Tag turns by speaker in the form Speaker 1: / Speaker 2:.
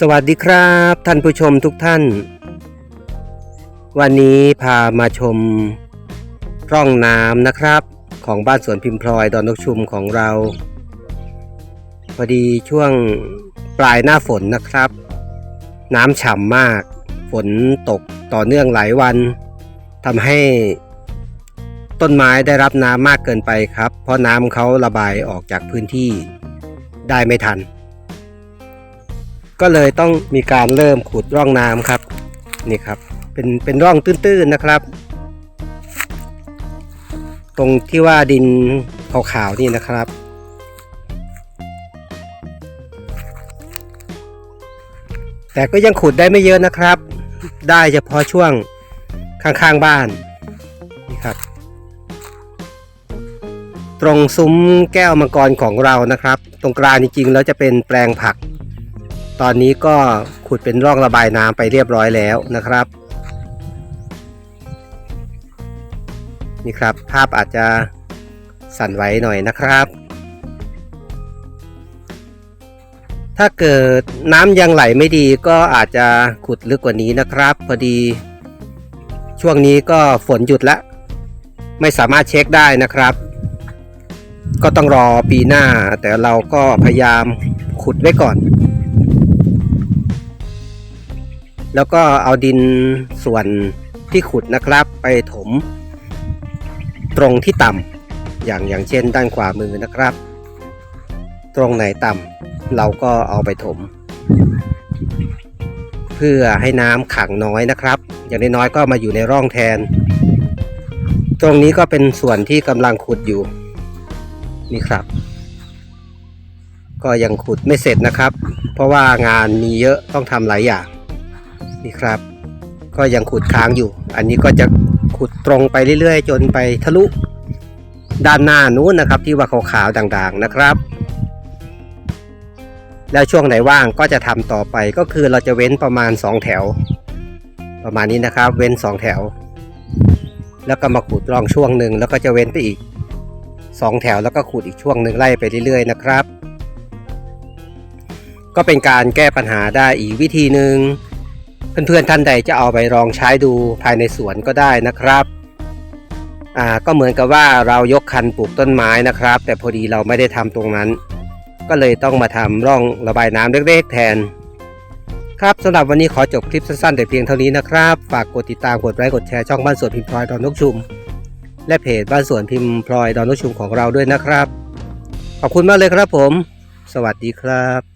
Speaker 1: สวัสดีครับ ท่านผู้ชมทุกท่าน วันนี้พามาชมร่องน้ำนะครับ ของบ้านสวนพิมพลอยดอนนกชุมของเรา พอดีช่วงปลายหน้าฝนนะครับ น้ำฉ่ำมาก ฝนตกต่อเนื่องหลายวันทำให้ต้นไม้ได้รับน้ำมากเกินไปครับ เพราะน้ำเขาระบายออกจากพื้นที่ได้ไม่ทัน ก็เลยต้องมีการเริ่มขุดร่องน้ำครับนี่ครับเป็นเป็นร่องตื้นๆนะครับ ตรงที่ว่าดินขาวๆนี่นะครับ แต่ก็ยังขุดได้ไม่เยอะนะครับ ได้เฉพาะช่วงข้างๆบ้านนี่ครับ ตรงซุ้มแก้วมังกรของเรานะครับ ตรงกลางจริงๆแล้วจะเป็นแปลงผัก ตอนนี้ก็ขุดเป็นร่องระบายน้ำไปเรียบร้อยแล้วนะครับ นี่ครับภาพอาจจะสั่นไหวหน่อยนะครับ ถ้าเกิดน้ำยังไหลไม่ดีก็อาจจะขุดลึกกว่านี้นะครับ พอดี ช่วงนี้ก็ฝนหยุดแล้วไม่สามารถเช็คได้นะครับ ก็ต้องรอปีหน้าแต่เราก็พยายามขุดไว้ก่อน แล้วก็เอาดินส่วนที่ขุดนะครับไปถม ตรงที่ต่ำอย่างอย่างเช่นด้านขวามือนะครับ ตรงไหนต่ำเราก็เอาไปถม เพื่อให้น้ำขังน้อยนะครับ อย่างน้อยๆก็มาอยู่ในร่องแทน ตรงนี้ก็เป็นส่วนที่กำลังขุดอยู่นี่ครับ ก็ยังขุดไม่เสร็จนะครับ เพราะว่างานมีเยอะต้องทำหลายอย่าง นี่ครับ ก็ยังขุดค้างอยู่ อันนี้ก็จะขุดตรงไปเรื่อยๆ จนไปทะลุด้านหน้านู้นนะครับ ที่ว่าขาวๆด่างๆนะครับ แล้วช่วงไหนว่างก็จะทำต่อไปก็คือเราจะเว้นประมาณ 2 แถว ประมาณนี้นะครับ เว้น 2 แถว แล้วก็มาขุดร่องช่วงหนึ่งแล้วก็จะเว้นไปอีก 2 แถวแล้วก็ขุดอีกช่วงหนึ่งไล่ไปเรื่อยๆ นะครับ ก็เป็นการแก้ปัญหาได้อีกวิธีหนึ่ง เพื่อนๆท่านใดจะเอาไปลองใช้ดูภายในสวนก็ได้นะครับอ่าก็เหมือนกับว่าเรายกคันปลูกต้นไม้นะครับ แต่พอดีเราไม่ได้ทำตรงนั้น ก็เลยต้องมาทำร่องระบายน้ำเล็กๆแทน ครับสำหรับวันนี้ขอจบคลิปสั้นๆ แต่เพียงเท่านี้นะครับ ฝากกดติดตามกดไลค์กดแชร์ช่องบ้านสวนพิมพ์พลอยดอนนกชุม และเพจบ้านสวนพิมพ์พลอยดอนนกชุมของเราด้วยนะครับ ขอบคุณมากเลยครับผม สวัสดีครับ